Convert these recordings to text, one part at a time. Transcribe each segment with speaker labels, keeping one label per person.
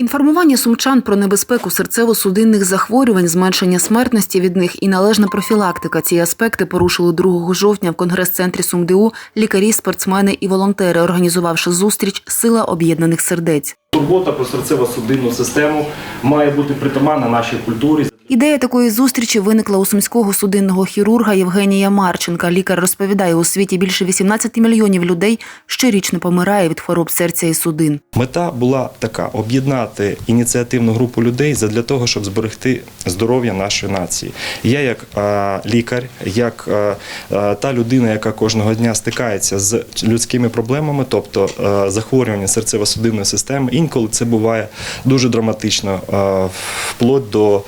Speaker 1: Інформування сумчан про небезпеку серцево-судинних захворювань, зменшення смертності від них і належна профілактика. Ці аспекти порушили 2 жовтня в конгрес-центрі СумДУ лікарі, спортсмени і волонтери, організувавши зустріч Сила об'єднаних сердець.
Speaker 2: Турбота про серцево-судинну систему має бути притаманна нашій культурі.
Speaker 1: Ідея такої зустрічі виникла у сумського судинного хірурга Євгенія Марченка. Лікар розповідає, у світі більше 18 мільйонів людей щорічно помирає від хвороб серця і судин.
Speaker 3: Мета була така: об'єднати ініціативну групу людей для того, щоб зберегти здоров'я нашої нації. Я, як лікар, як та людина, яка кожного дня стикається з людськими проблемами, тобто захворювання серцево-судинної системи, інколи це буває дуже драматично, вплоть до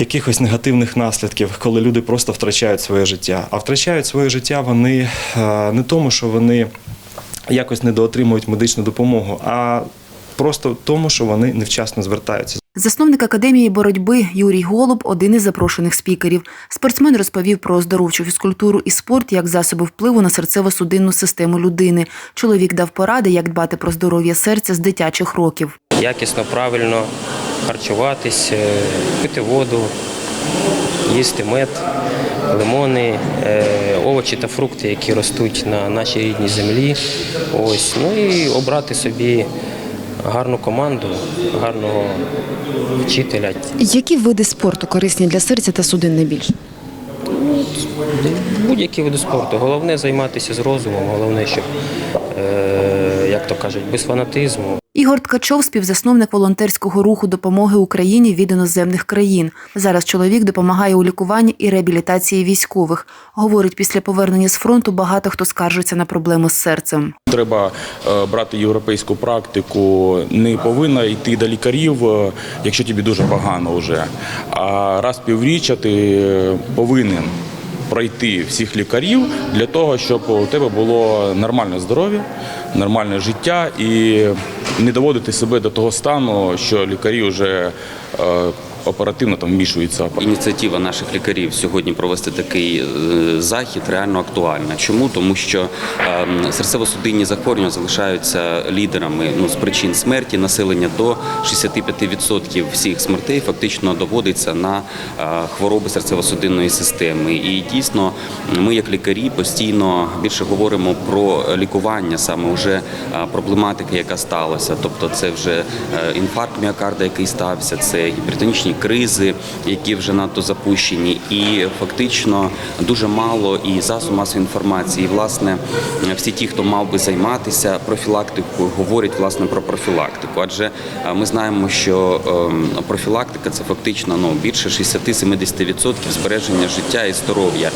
Speaker 3: якихось негативних наслідків, коли люди просто втрачають своє життя. А втрачають своє життя вони е, не тому, що вони якось недоотримують медичну допомогу, а просто тому, що вони невчасно звертаються.
Speaker 1: Засновник академії боротьби Юрій Голуб один із запрошених спікерів. Спортсмен розповів про оздоровчу фізкультуру і спорт як засоби впливу на серцево-судинну систему людини. Чоловік дав поради, як дбати про здоров'я серця з дитячих років.
Speaker 4: Якісно, правильно харчуватись, е, пити воду, їсти мед, лимони, е, овочі та фрукти, які ростуть на нашій рідній землі. Ось. Ну і обрати собі гарну команду, гарного вчителя.
Speaker 1: Які види спорту корисні для серця та судин найбільше?
Speaker 4: Будь-які види спорту. Головне займатися з розумом, головне, щоб, е, як то кажуть, без фанатизму.
Speaker 1: Ігор Ткачов, співзасновник волонтерського руху допомоги Україні від іноземних країн. Зараз чоловік допомагає у лікуванні і реабілітації військових. Говорить, після повернення з фронту багато хто скаржиться на проблеми з серцем.
Speaker 5: Треба е, брати європейську практику. Не повинна йти до лікарів, е, якщо тобі дуже погано вже. А раз півріччя ти е, повинен пройти всіх лікарів для того, щоб у тебе було нормальне здоров'я, нормальне життя і не доводити себе до того стану, що лікарі вже е, оперативно там вмішуються.
Speaker 6: Ініціатива наших лікарів сьогодні провести такий е, захід реально актуальна. Чому? Тому що ем, серцево-судинні захворювання залишаються лідерами ну, з причин смерті населення до 65% всіх смертей фактично доводиться на е, хвороби серцево-судинної системи. І дійсно, ми, як лікарі, постійно більше говоримо про лікування, саме вже е, проблематики, яка сталася. Тобто, це вже інфаркт міокарда, який стався, це гіпертонічні кризи, які вже надто запущені, і фактично дуже мало і засу масової інформації. І, власне, всі ті, хто мав би займатися профілактикою, говорять власне про профілактику. Адже е, ми знаємо, що ем, профілактика це фактично ну більше 60-70% збереження життя і здоров'я.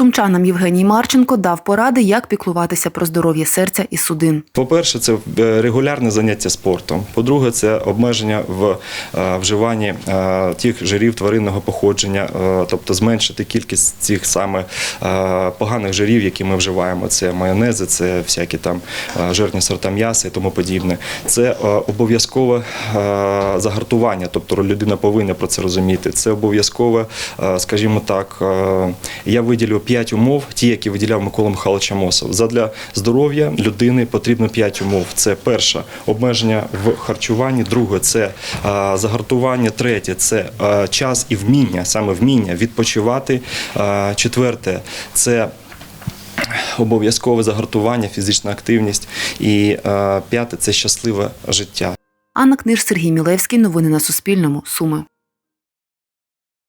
Speaker 1: Сумчанам Євгеній Марченко дав поради, як піклуватися про здоров'я серця і судин.
Speaker 3: По-перше, це е, регулярне заняття спортом. По-друге, це обмеження в е, вживанні е, тих жирів тваринного походження, тобто зменшити кількість цих саме поганих жирів, які ми вживаємо. Це майонези, це всякі там жирні сорта м'яса і тому подібне. Це обов'язкове загартування, тобто людина повинна про це розуміти. Це обов'язкове, скажімо так, я виділю п'ять умов, ті, які виділяв Микола Михайлович Амосов. Задля здоров'я людини потрібно п'ять умов. Це перше обмеження в харчуванні, друге це загартування, третє це час і вміння, саме вміння відпочивати. Четверте це обов'язкове загартування, фізична активність. І п'яте це щасливе життя.
Speaker 1: Анна Книж, Сергій Мілевський. Новини на Суспільному. Суми.